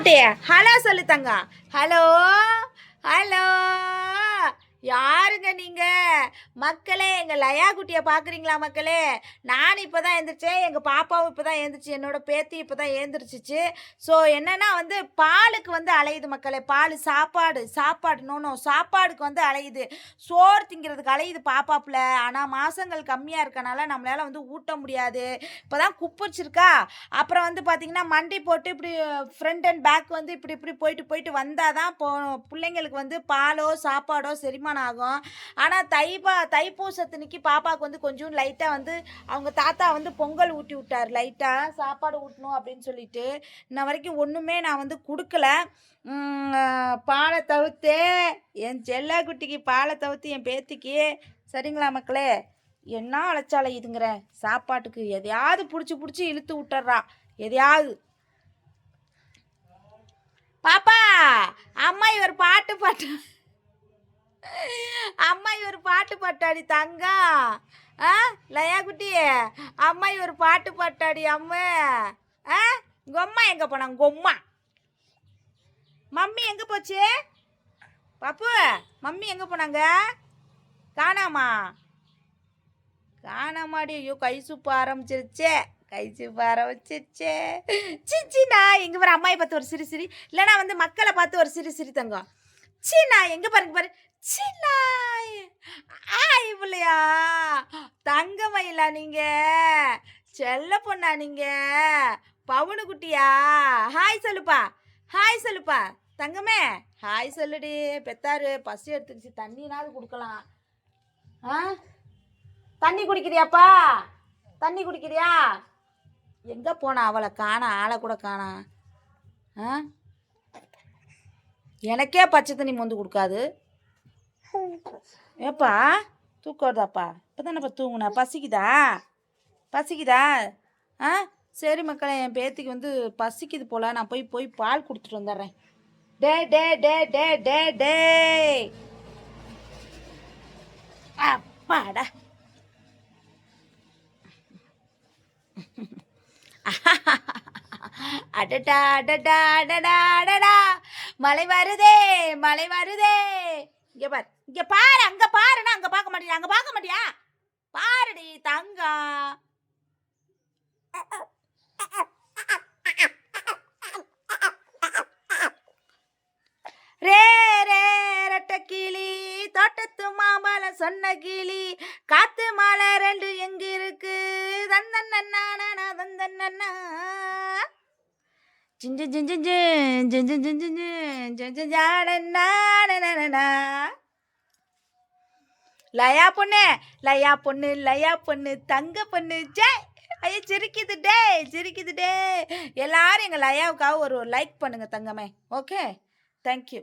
குட்டியே ஹலோ சொல்லு தங்க. Hello hello. யாருங்க நீங்க? மக்களே எங்கள் லயா குட்டியை பார்க்குறீங்களா மக்களே? நான் இப்பதான் எழுந்திரிச்சேன் எங்கள் பாப்பாவும் இப்போ தான் எழுந்திரிச்சு என்னோட பேத்தி இப்பதான் எழுந்திரிச்சிச்சு ஸோ என்னென்னா வந்து பாலுக்கு வந்து அலையுது மக்களே. பால் சாப்பாடு சாப்பாடு நோனோ சாப்பாடுக்கு வந்து அலையுது. சோறு திங்கிறதுக்கு அலையுது பாப்பாப்புல. ஆனால் மாதங்கள் கம்மியாக இருக்கனால நம்மளால வந்து ஊட்ட முடியாது. இப்போ தான் குப்பிச்சிருக்கா அப்புறம் வந்து பார்த்தீங்கன்னா மண்டி போட்டு இப்படி ஃப்ரண்ட் அண்ட் பேக் வந்து இப்படி இப்படி போயிட்டு போயிட்டு வந்தால் தான் போ பிள்ளைங்களுக்கு வந்து பாலோ சாப்பாடோ செரிமானம் ஆகும். ஆனால் தை தைப்பா தைப்பூசத்தினிக்கு பாப்பாவுக்கு வந்து கொஞ்சம் லைட்டாக வந்து அவங்க தாத்தா வந்து பொங்கல் ஊட்டி விட்டார் லைட்டாக சாப்பாடு ஊட்டணும் அப்படின்னு சொல்லிட்டு. இன்ன வரைக்கும் ஒன்றுமே நான் வந்து கொடுக்கல. பாலை தவிர்த்து என் செல்ல குட்டிக்கு பாலை தவிர்த்து என் பேத்திக்கு சரிங்களா மக்களே? என்ன அழைச்சால இதுங்கிற? சாப்பாட்டுக்கு எதையாவது பிடிச்சி பிடிச்சி இழுத்து விட்டுறா. எதையாவது. பாப்பா அம்மா இவர் பாட்டு பாட்டு அம்மா இவர் பாட்டு பாட்டாடி தங்கா. ஆ லயா குட்டி அம்மா இவர் பாட்டு பாட்டாடி அம்மா. ஆ கொம்மா எங்கே போனாங்க கொம்மா. மம்மி எங்கே போச்சு? பப்பு மம்மி எங்கே போனாங்க? காணாமா? காணாமாடி ஐயோ கை சூப்ப ஆரம்பிச்சிருச்சே. கை சூப்ப ஆரம்பிச்சிருச்சே. சிச்சிண்ணா இங்கே வர அம்மாயை பார்த்து ஒரு சிரி சிரி. இல்லைனா வந்து மக்களை பார்த்து ஒரு சிரி சிரி தங்கம். சீனா எங்க பாருங்க பாரு. சீனா ஆய் இவ்வளையா தங்க மயிலா நீங்க? செல்ல பொண்ணா நீங்க? பவுனு குட்டியா ஹாய் சொல்லுப்பா. ஹாய் சொல்லுப்பா. தங்கமே ஹாய் சொல்லுடி. பெத்தாரு பசி எடுத்துருச்சு. தண்ணினாவது கொடுக்கலாம். ஆ? தண்ணி குடிக்கிறியாப்பா? தண்ணி குடிக்கிறியா? எங்கே போனா அவளை? காணா ஆளை கூட காணா. ஆ? எனக்கே பச்சை தண்ணி மொந்து கொடுக்காது. ஏப்பா தூக்கம் வருதாப்பா? இப்போ தானேப்பா தூங்குனா? பசிக்குதா? பசிக்குதா? ஆ? சரி மக்களே என் பேத்திக்கு வந்து பசிக்குது போல. நான் போய் போய் பால் கொடுத்துட்டு வந்துடுறேன். டே டே டே டே டே டே. அப்பாடா. அடடா அடடா அடடா அடடா. மழை வருதே மழை வருதே. இங்க பாரு இங்க பாரு அங்க பாருன்னா அங்க பார்க்க மாட்டியா அங்க பார்க்க மாட்டியா? பாருடி தங்கம். ரே ரே ரெட்ட கிளி தோட்டத்து மாம்பழம் சொன்ன கிளி காத்து மாலை ரெண்டு எங்க இருக்கு தந்தன் தந்தன்னா தந்தன் ஜிஞ்சு லயா பொண்ணு லயா பொண்ணு லயா பொண்ணு தங்க பொண்ணு ஜே ஐயா சிரிக்குது டே சிரிக்குது டே எல்லாரும் எங்கள் லயாவுக்காக ஒரு லைக் பண்ணுங்க தங்கமே ஓகே தேங்க்யூ